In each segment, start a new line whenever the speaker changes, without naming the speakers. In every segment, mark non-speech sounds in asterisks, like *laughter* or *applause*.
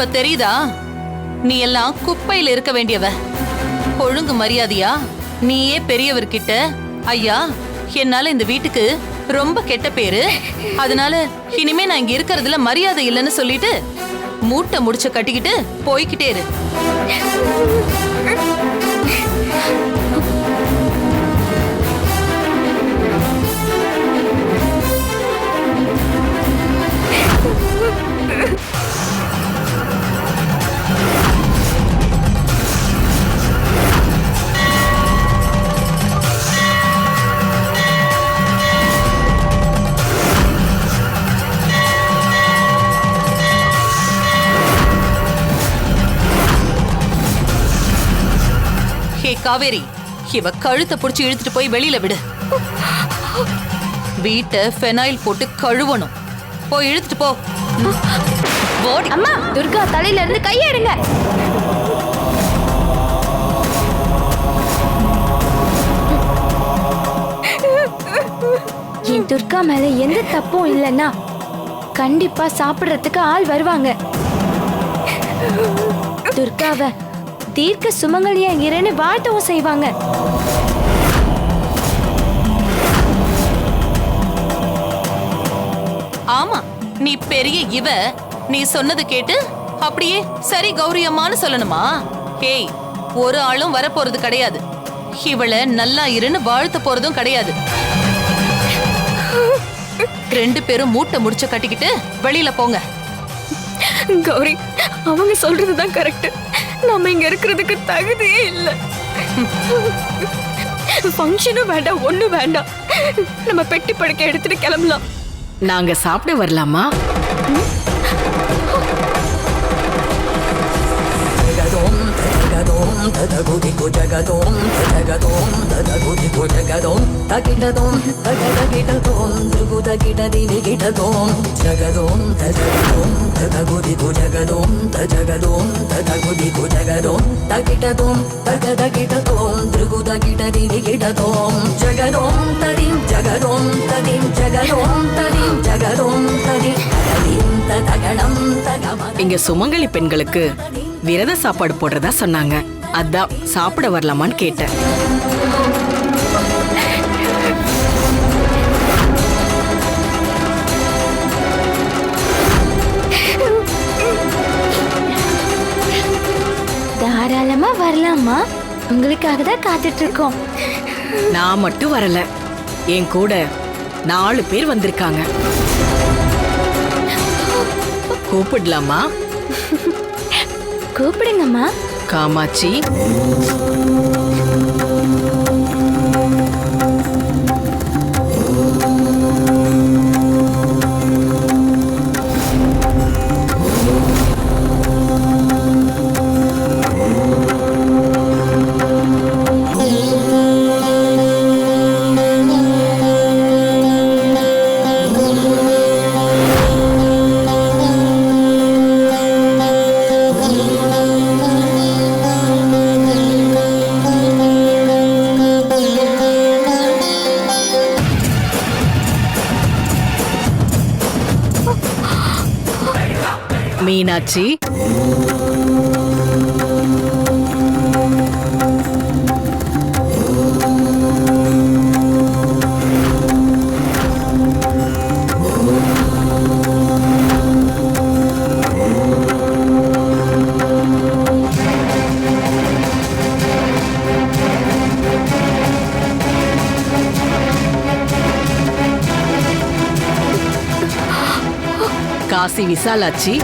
இப்ப தெரியுதா? நீ எல்லாம் குப்பையில இருக்க வேண்டியவ. ஒழுங்கு மரியாதையா? நீயே பெரியவர்கிட்ட ஐயா என்னால இந்த வீட்டுக்கு ரொம்ப கெட்ட பேரு. அதனால இனிமே நான் இங்க இருக்கிறதுல மரியாதை இல்லைன்னு சொல்லிட்டு மூட்டை முடிச்ச கட்டிக்கிட்டு போய்கிட்டே இரு. காவேரி. இவ கழுத்தை புடிச்சு இழுத்துட்டு போய் வெளியில விடு. வீட்டை ஃபெனாயில் போட்டு கழுவணும். போய் இழுத்துட்டு போ. ஓடி.
அம்மா துர்கா தலையில இருந்து கையை எடுங்க என் துர்கா மேல எந்த தப்பும் இல்லைன்னா கண்டிப்பா சாப்பிடுறதுக்கு ஆள் வருவாங்க. துர்காவ தீர்க்க சுமங்கலியா இறன்னு வாழ்த்தவும் செய்வாங்க?
ஆமா நீ பெரிய இவ நீ சொன்னது கேட்டு அப்படியே சரி கௌரி அம்மான்னு சொல்லணுமா? ஹேய் ஒரு ஆளும் வரப்போறது கிடையாது. இவளை நல்லா இருன்னு வாழ்த்த போறதும் கிடையாது. ரெண்டு பேரும் மூட்டை முடிச்ச கட்டிக்கிட்டு வெளியில போங்க.
கௌரி அவங்க சொல்றதுதான் கரெக்ட் நம்ம இங்க இருக்கிறதுக்கு தகுதியே இல்லை. ஃபங்க்ஷனும் வேண்டாம் ஒன்றும் வேண்டாம். நம்ம பெட்டி படுக்க எடுத்துட்டு கிளம்பலாம்.
நாங்க சாப்பிட வரலாமா?
ஜகதோம் ஜகதோம் ததகுதிக்கு ஜகதோம் ஜகதோம் జగదోం తగిటదోం తగదగిటదోం దిగుదగిటదిని గిటదోం జగదోం తజగదోం తదగుదిగు జగదోం తజగదోం తదగుదిగు జగదోం తగిటదోం తగదగిటదోం దిగుదగిటదిని గిటదోం జగదోం తదిం జగదోం తదిం జగదోం తదిం జగదోం తదిం తదిం తగణం తగమ
இங்க சுமங்கலி பெண்களுக்கு விரத சாப்பாடு போடுறதா சொன்னாங்க அதான் சாப்பிட வரலாமான்னு கேட்டேன்
வரலாமா உங்களுக்காக தான் காத்துட்டு இருக்கோம்
நான் மட்டும் வரல. என் கூட நாலு பேர் வந்திருக்காங்க. கூப்பிடலாமா?
கூப்பிடுங்கம்மா.
காமாட்சி. மீனாட்சி காசி விசாலாட்சி.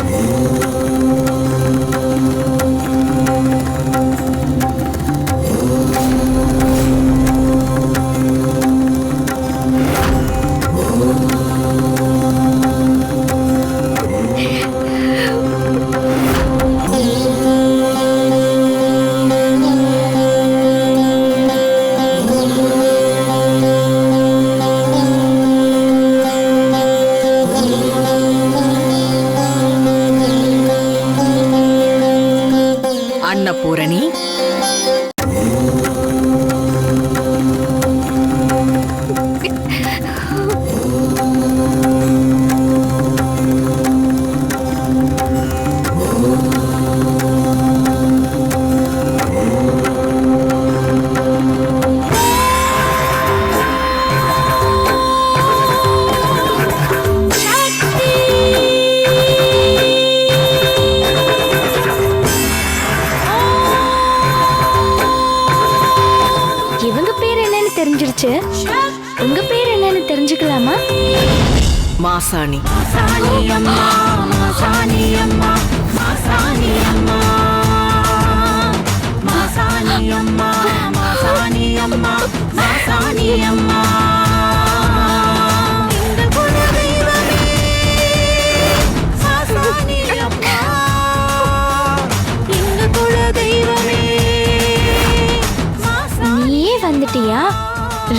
நீயே வந்துட்டியா?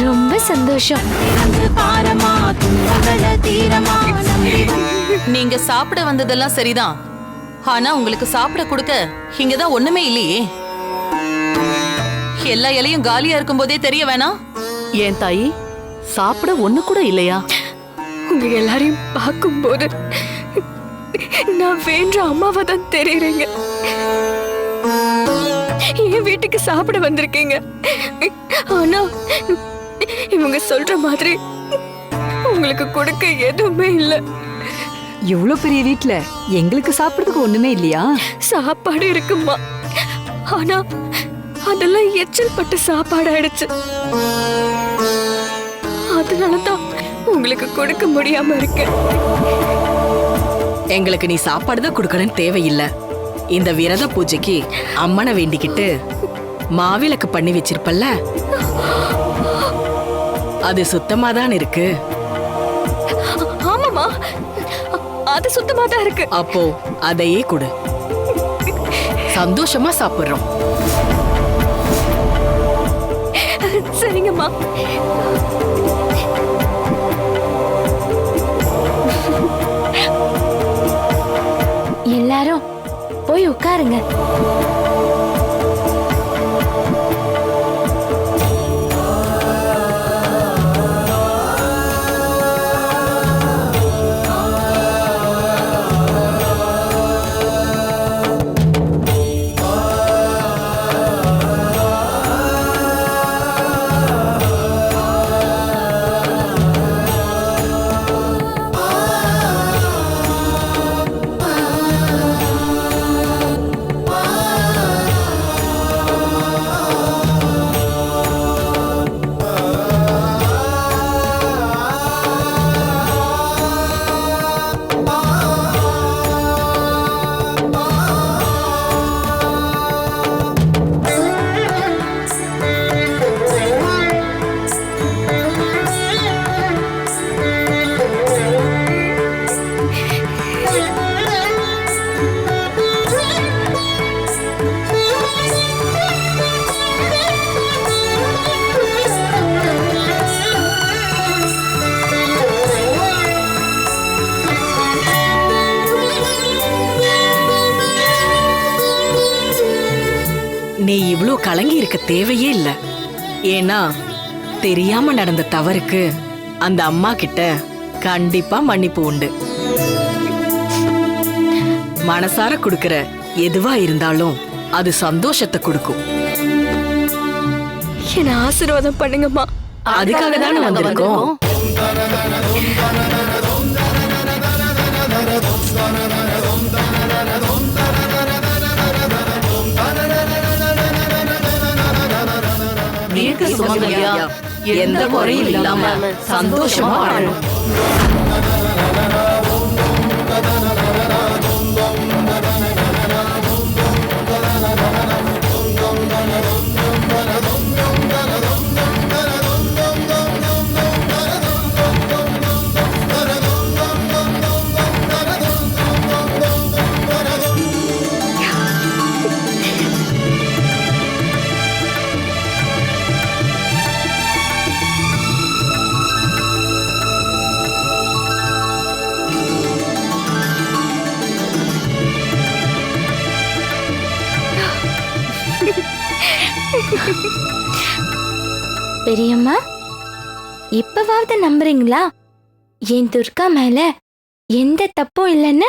ரொம்ப சந்தோஷம்.
நீங்க சாப்பிட வந்ததெல்லாம் சரிதான். ஆனா உங்களுக்கு சாப்பிட கொடுக்க இங்கதான் ஒண்ணுமே இல்லையே. எல்லா இலையும் காலியா இருக்கும்போதே தெரிய வேணாம்?
ஏன் தாயி? சாப்பிட ஒண்ணு கூட இல்லையா?
உங்க எல்லாரையும் பார்க்கும்போது நான் வேண்ட அம்மாவை தான் தெரியுறேங்க. என் வீட்டுக்கு சாப்பிட வந்திருக்கீங்க. ஆனா இவங்க சொல்ற மாதிரி உங்களுக்கு கொடுக்க எதுவுமே இல்ல.
இவ்ளோ பெரிய வீட்ல எங்களுக்கு சாப்பிடுறதுக்கு ஒண்ணுமே இல்லையா?
சாப்பாடு இருக்குமா? ஆனா அதெல்லாம் எச்சல் பட்டு சாப்பாடு ஆயிடுச்சு. அதனாலதான் உங்களுக்கு கொடுக்க முடியாம இருக்கேன்
எங்களுக்கு நீ சாப்பாடு தான் கொடுக்கணும்னு தேவையில்லை. இந்த விரத பூஜைக்கு அம்மனை வேண்டிக்கிட்டு மாவிளக்கு பண்ணி வச்சிருப்பல்ல? அது சுத்தமா தான் இருக்கு.
ஆமாமா அது சுத்தமா தான் இருக்கு.
அப்போ அதையே கொடு. சந்தோஷமா சாப்பிடுறோம்.
சரிங்கம்மா.
எல்லாரும் போய் உட்காருங்க.
நீ இவ்ளோ கலங்கி இருக்க தேவையே இல்ல. ஏன்னா தெரியாம நடந்த தவறுக்கு அந்த அம்மா கிட்ட கண்டிப்பா மன்னிப்பு உண்டு. மனசார கொடுக்கிற எதுவா இருந்தாலும் அது சந்தோஷத்தை கொடுக்கும்.
என்ன ஆசீர்வாதம் பண்ணுங்கம்மா.
அதுக்காக தானே வந்திருக்கோம்.
தீர்க்க சுமங்கலியா?
எந்த குறையும் இல்லாம சந்தோஷமா வாழணும்.
இப்பவாவது நம்புறீங்களா? என் துர்கா மேல எந்த தப்பும் இல்லைன்னு?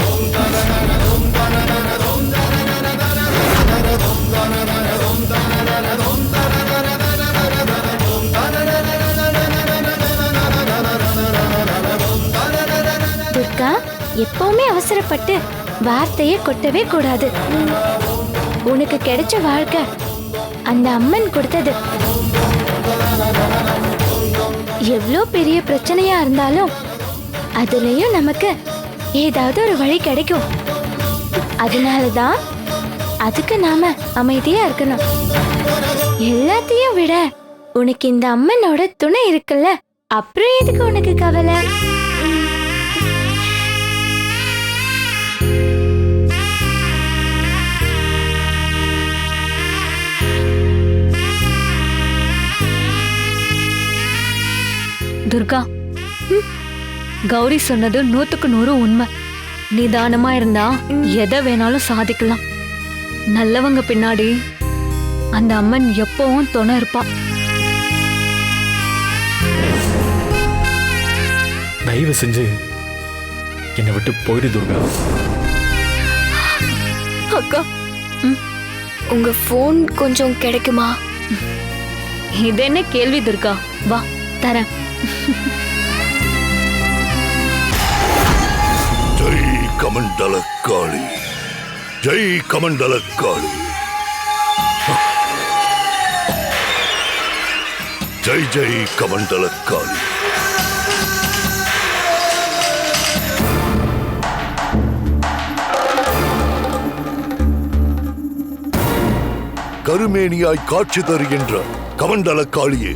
துர்கா எப்பவுமே அவசரப்பட்டு வார்த்தையை கொட்டவே கூடாது. உனக்கு கிடைச்ச வாழ்க்கை அந்த அம்மன் கொடுத்தது. எவ்வளோ பெரிய பிரச்சனையா இருந்தாலும் அதுலயும் நமக்கு ஏதாவது ஒரு வழி கிடைக்கும். அதனால தான் அதுக்கு நாம அமைதியா இருக்கணும். எல்லாத்தையும் விட உனக்கு இந்த அம்மனோட துணை இருக்குல்ல? அப்புறம் எதுக்கு உனக்கு கவலை?
துர்கா கௌரி சொன்னது நூத்துக்கு நூறு உண்மை. நிதானமா இருந்தா எதை வேணாலும் சாதிக்கலாம். நல்லவங்க பின்னாடி அந்த அம்மன் எப்பவும் துணை இருப்பா.
தயவு செஞ்சு என்னை விட்டு போயிடு துர்கா.
அக்கா உங்க ஃபோன் கொஞ்சம் கிடைக்குமா? இது என்ன கேள்வி துர்கா? வா தரேன்.
ஜெய் கமண்டல காளி ஜெய் கமண்டல காளி ஜெய் ஜெய் கமண்டல காளி கருமேனியாய் காட்சி தருகின்ற கமண்டல காளியே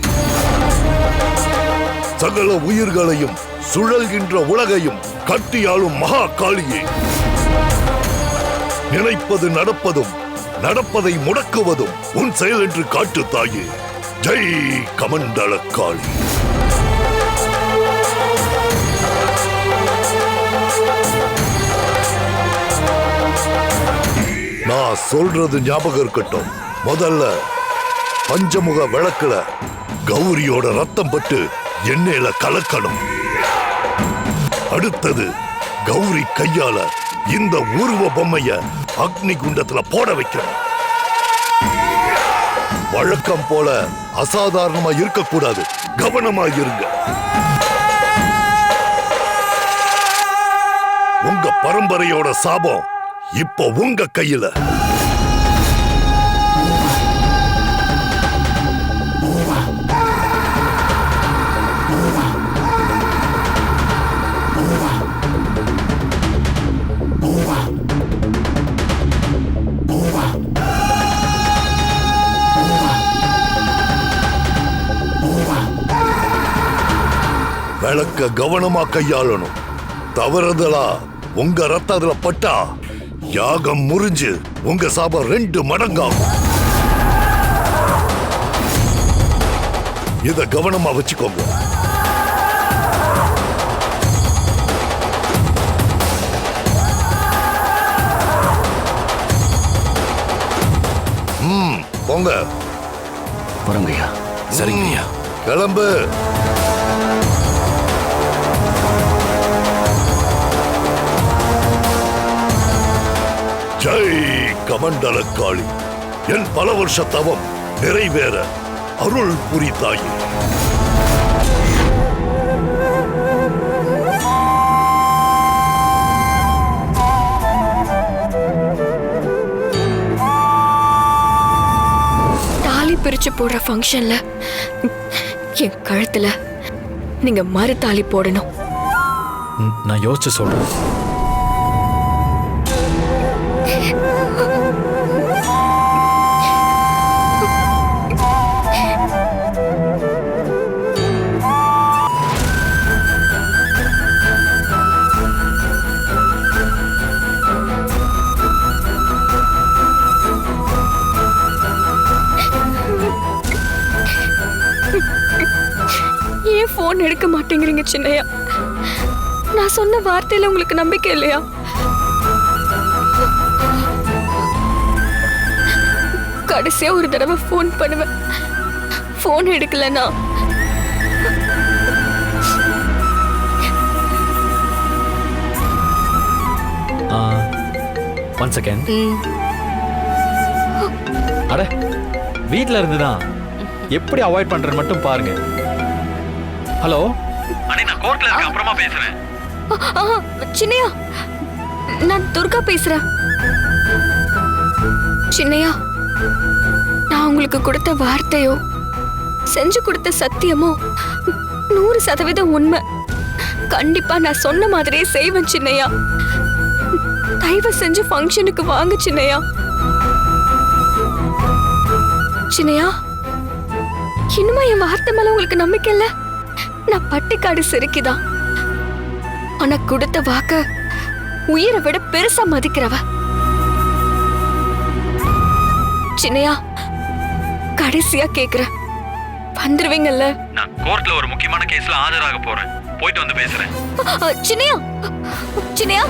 சகல உயிர்களையும் சுழல்கின்ற உலகையும் கட்டியாளும் மகா காளியே நினைப்பது நடப்பதும் நடப்பதை முடக்குவதும் உன் செயல் என்று காட்டு தாயே. ஜெய் கமண்டல காளி நான் சொல்றது ஞாபகம் இருக்கட்டும். முதல்ல பஞ்சமுக விளக்குல கௌரியோட ரத்தம் பட்டு எண்ணெயில கலக்கணும். அடுத்தது கௌரி கையால இந்த உருவ பொம்மைய அக்னி குண்டத்துல போட வைக்கணும். வழக்கம் போல அசாதாரணமா இருக்கக்கூடாது. கவனமா இருங்க. உங்க பரம்பரையோட சாபம் இப்போ உங்க கையில. விளக்க கவனமா கையாளணும். தவறுதலா உங்க ரத்தம் அதுல பட்டா யாகம் முறிஞ்சு உங்க சாபம் ரெண்டு மடங்காகும். இத கவனமா வச்சுக்கோங்க. போங்க.
வரங்கய்யா சரிங்கய்யா.
கிளம்பு. ஜெய் கமண்டல காளி என் பல வருஷ தவம் நிறைவேற அருள் புரித்தாயே
தாலி பிரிச்சு போடுற ஃபங்க்ஷன்ல என் கழுத்துல நீங்க மறு தாலி போடணும்.
நான் யோசிச்சு சொல்றேன்.
ஏன் ஃபோன் எடுக்க மாட்டேங்கிறீங்க சின்னையா? நான் சொன்ன வார்த்தையில உங்களுக்கு நம்பிக்கை இல்லையா? கடைசியா ஒரு தடவை ஃபோன் பண்ணுவேன். ஃபோன் எடுக்கலனா?
ஒன் செகண்ட் அட வீட்ல இருந்து தான் எப்படி அவாய்ட் பண்றேன்னு மட்டும் பாருங்க. ஹலோ அண்ணே நான் கோர்ட்ல இருக்க அப்புறமா பேசுறேன்.
சின்னையா நான் துர்கா பேசுறேன். சின்னையா நான் உங்களுக்கு கொடுத்த வார்த்தையோ செஞ்சு கொடுத்த சத்தியமோ நூறு சதவீதம் உண்மை. கண்டிப்பா நான் சொன்ன மாதிரியே செய்வேன் சின்னையா. தயவு செஞ்சு ஃபங்க்ஷனுக்கு வாங்க சின்னையா. சின்னையா இன்னுமா என் வார்த்தை மேல உங்களுக்கு நம்பிக்கை இல்ல? நான் பட்டிக்காடு சிரிக்குதான் ஆனா கொடுத்த வாக்க உயிரை விட பெருசா மதிக்கிறவ. சின்னையா? கடைசியா கேக்குறேன் வந்துருவீங்கல்ல.
நான் கோர்ட்ல ஒரு முக்கியமான கேஸ்ல ஆஜராக போறேன். போயிட்டு வந்து பேசுறேன்.
சின்னையா? சின்னையா?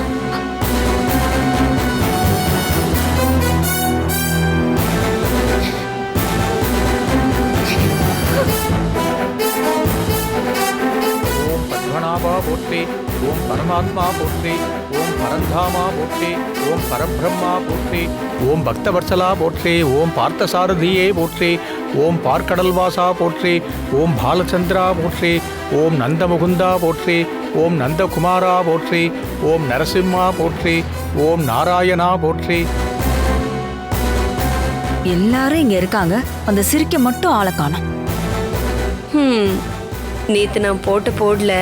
ஓம் பத்மநாபா போற்றி ஓம் பரமாத்மா போற்றி ஓம் பரந்தாமா போற்றி ஓம் பரபிரம்மா போற்றி ஓம் பக்தவத்சலா போற்றி ஓம் பார்த்தசாரதியே போற்றி ஓம் பார்க்கடல்வாசா போற்றி ஓம் பாலச்சந்திரா போற்றி ஓம் நந்தமுகுந்தா போற்றி ஓம் நந்தகுமாரா போற்றி ஓம் நரசிம்மா போற்றி ஓம் நாராயணா போற்றி
எல்லாரும் இங்க இருக்காங்க அந்த சிரிக்க மட்டும் ஆளை காணோம்
நேத்து நான் போட்ட போடல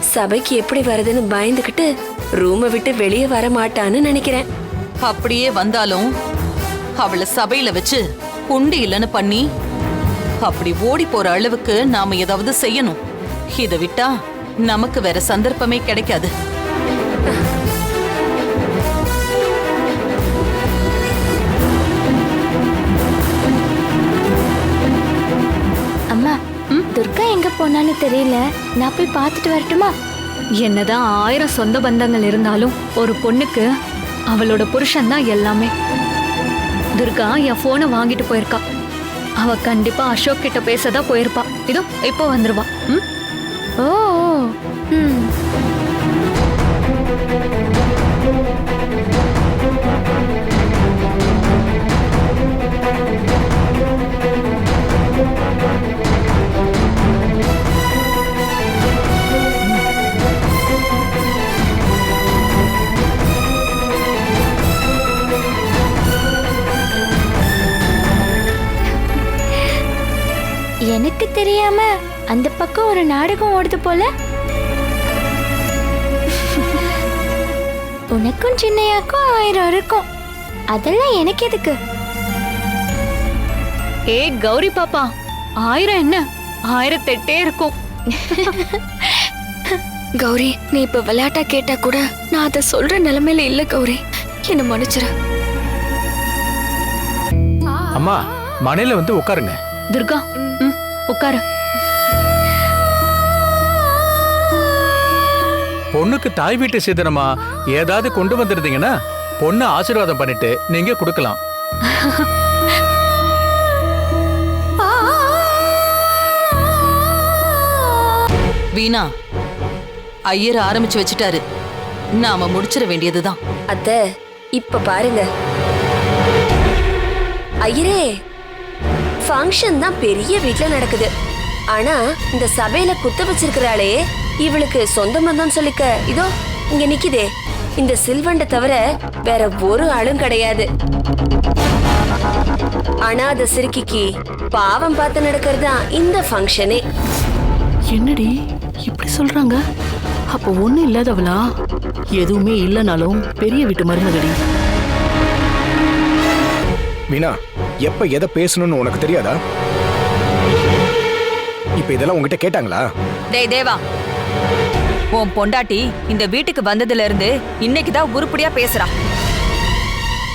சபைக்கு எப்படி வரதுன்னு பயந்துகிட்டு ரூமை விட்டு வெளியே வர மாட்டான்னு நினைக்கிறேன்.
அப்படியே வந்தாலும் அவளை சபையில வச்சு உண்டு இல்லைன்னு பண்ணி அப்படி ஓடி போற அளவுக்கு நாம ஏதாவது செய்யணும். இதை விட்டா நமக்கு வேற சந்தர்ப்பமே கிடைக்காது.
போனான்னு தெரியல. நான் போய் பார்த்துட்டு வரட்டுமா?
என்னதான் ஆயிரம் சொந்த பந்தங்கள் இருந்தாலும் ஒரு பொண்ணுக்கு அவளோட புருஷன் தான் எல்லாமே. துர்கா என் போனை வாங்கிட்டு போயிருக்கா. அவ கண்டிப்பா அசோக் கிட்ட பேசதான் போயிருப்பா. இதோ இப்போ வந்துருவா. ம்?
ஓ ம். எனக்கு தெரியாம அந்த பக்கம் ஒரு நாடகம் ஓடுது போல. உனக்கும் சின்னையாக்கும் ஆயிரம் இருக்கும். அதெல்லாம் எனக்கு எதுக்கு?
ஏய் கௌரி பாப்பா ஆயிரம் என்ன? ஆயிரத்தெட்டே இருக்கும். கௌரி நீ இப்ப விளையாட்டா கேட்டா கூட நான் அதை சொல்ற நிலைமையில இல்ல கௌரி. என்ன மன்னிச்சிரு.
அம்மா மனையில வந்து உட்காருங்க.
துர்கா உட்காரு.
பொண்ணுக்கு தாய் வீட்டு சீதனமா? ஏதாவது கொண்டு வந்திருந்தீங்கன்னா பொண்ணு ஆசீர்வாதம் பண்ணிட்டு நீங்க கொடுக்கலாம்.
வீணா ஐயர் ஆரம்பிச்சு வச்சுட்டாரு. நாம முடிச்சிட வேண்டியதுதான்.
அத்த இப்ப பாருங்க. ஐயரே ஃபங்க்ஷன் தான் பெரிய வீட்ல நடக்குது. ஆனா இந்த சபையில குத்த வச்சிருக்கிறாளே இவளுக்கு சொந்த பந்தம் சொல்லிக்க இதோ இங்க நிக்குதே. இந்த சில்வண்ட தவிர வேற ஒரு ஆளும் கிடையாது. அந்த சிறுக்கிக்கு பாவம் பார்த்து நடக்கிறது தான் இந்த ஃபங்க்ஷனே
என்னடி இப்படி சொல்றாங்க? அப்ப ஒண்ணு இல்லாதவளா? எதுவுமே இல்லைனாலும் பெரிய வீட்டு மருமகடி.
மீனா எப்ப எதை பேசணும்னு உனக்கு தெரியாதா? இப்ப இதெல்லாம் உங்ககிட்ட கேட்டாங்களா?
டேய் தேவா. உன் பொண்டாட்டி இந்த வீட்டுக்கு வந்ததுல இருந்து இன்னைக்கு தான் உருப்படியா பேசுறா.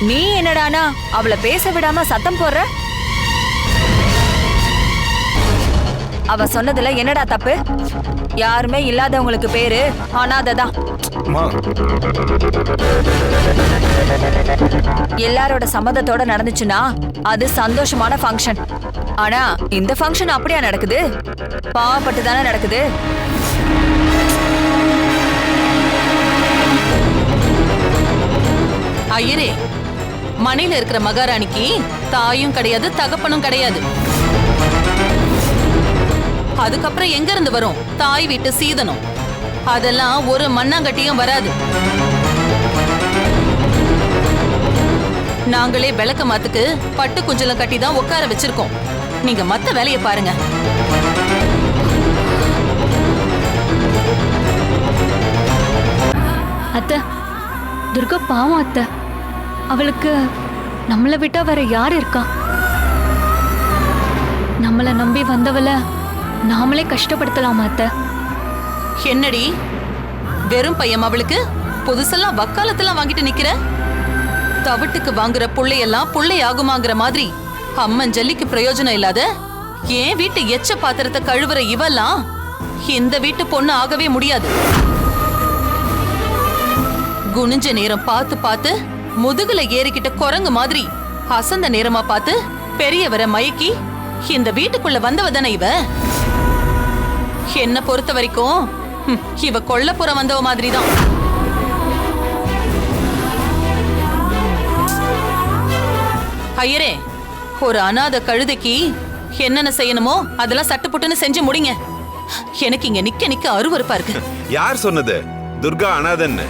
நீ என்னடானா அவளை பேச விடாம சத்தம் போடுற? அவ சொன்னதுல என்னடா தப்பு? யாருமே இல்லாதவங்களுக்கு பேரு அனாதை தான் எல்லாரோட சம்மதத்தோட நடந்துச்சுன்னா அது சந்தோஷமான ஃபங்க்ஷன் ஆனா இந்த ஃபங்க்ஷன் அப்படியா நடக்குது? பாவப்பட்டு தானே நடக்குது?
ஐயரே மனையில இருக்கிற மகாராணிக்கு தாயும் கிடையாது தகப்பனும் கிடையாது. அதுக்கப்புறம் எங்க இருந்து வரும்? தாய் வீட்டு சீதனம். அதெல்லாம் ஒரு மண்ணாங்கட்டியும் வராது. நாங்களே விளக்க மாத்துக்கு பட்டு குஞ்சலம் கட்டி தான் உட்கார வச்சிருக்கோம். நீங்க மத்த வேலையை பாருங்க.
அத்தை துர்கா பாவம் அத்தை. அவளுக்கு நம்மளை விட்டா வேற யார் இருக்கா? நம்மளை நம்பி வந்தவள நாமளே கஷ்டப்படுத்தலாமா அத்தை?
என்னடி? வெறும் பையன் அவளுக்கு? புதுசெல்லாம் வக்காலத்தெல்லாம் வாங்கிட்டு நிக்கிற? தவிட்டுக்கு வாங்குற புள்ளையெல்லாம் புள்ளை ஆகுமாங்கிற மாதிரி அம்மன் ஜல்லிக்கு பிரயோஜனம் இல்லாத ஏன் வீட்டு எச்ச பாத்திரத்தை கழுவுற இவெல்லாம் இந்த வீட்டு பொண்ணு ஆகவே முடியாது. குனிஞ்ச நேரம் பார்த்து பார்த்து முதுகுல ஏறிக்கிட்ட குரங்கு மாதிரி அசந்த நேரமா பார்த்து பெரியவரை மயக்கி இந்த வீட்டுக்குள்ள வந்தவ தானே இவ? என்ன பொறுத்த வரைக்கும் *laughs* இவ கொல்லப்புறம் வந்தவ மாதிரி தான் ஐயரே ஒரு அனாதை கழுதைக்கு என்னென்ன செய்யணுமோ அதெல்லாம் சட்டுப்புட்டுன்னு செஞ்சு முடிங்க. எனக்கு இங்க நிக்க நிக்க அருவருப்பா இருக்கு.
யார் சொன்னது? துர்கா அனாதன்னு.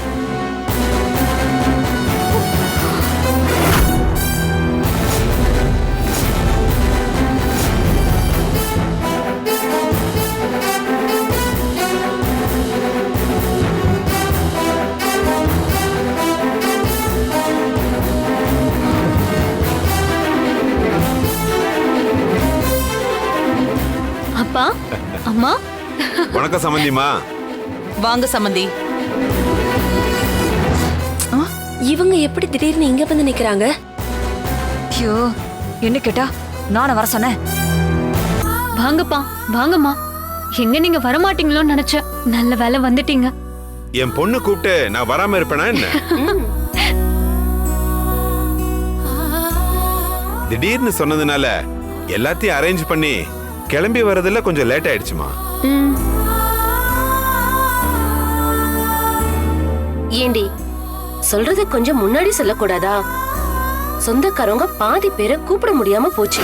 அம்மா?
வணக்கம் சம்பந்திமா
வாங்க சம்மந்தி
இவங்க எப்படி திடீர்னு இங்க வந்து நிக்கிறாங்க?
ஐயோ என்ன கேட்டா? நானும் வர சொன்னேன்.
வாங்கப்பா வாங்கம்மா. எங்க நீங்க வரமாட்டீங்களோன்னு நினைச்சேன். நல்ல வேலை வந்துட்டீங்க.
என் பொண்ணு கூப்பிட்டு நான் வராம இருப்பேனா என்ன? திடீர்னு சொன்னதுனால எல்லாத்தையும் அரேஞ்ச் பண்ணி கிளம்பி வர்றதுல கொஞ்சம் லேட் ஆயிடுச்சுமா.
ஏண்டி சொல்றது கொஞ்சம் முன்னாடி சொல்லக்கூடாதா? சொந்தக்காரங்க பாதி பேரை கூப்பிட முடியாம போச்சு.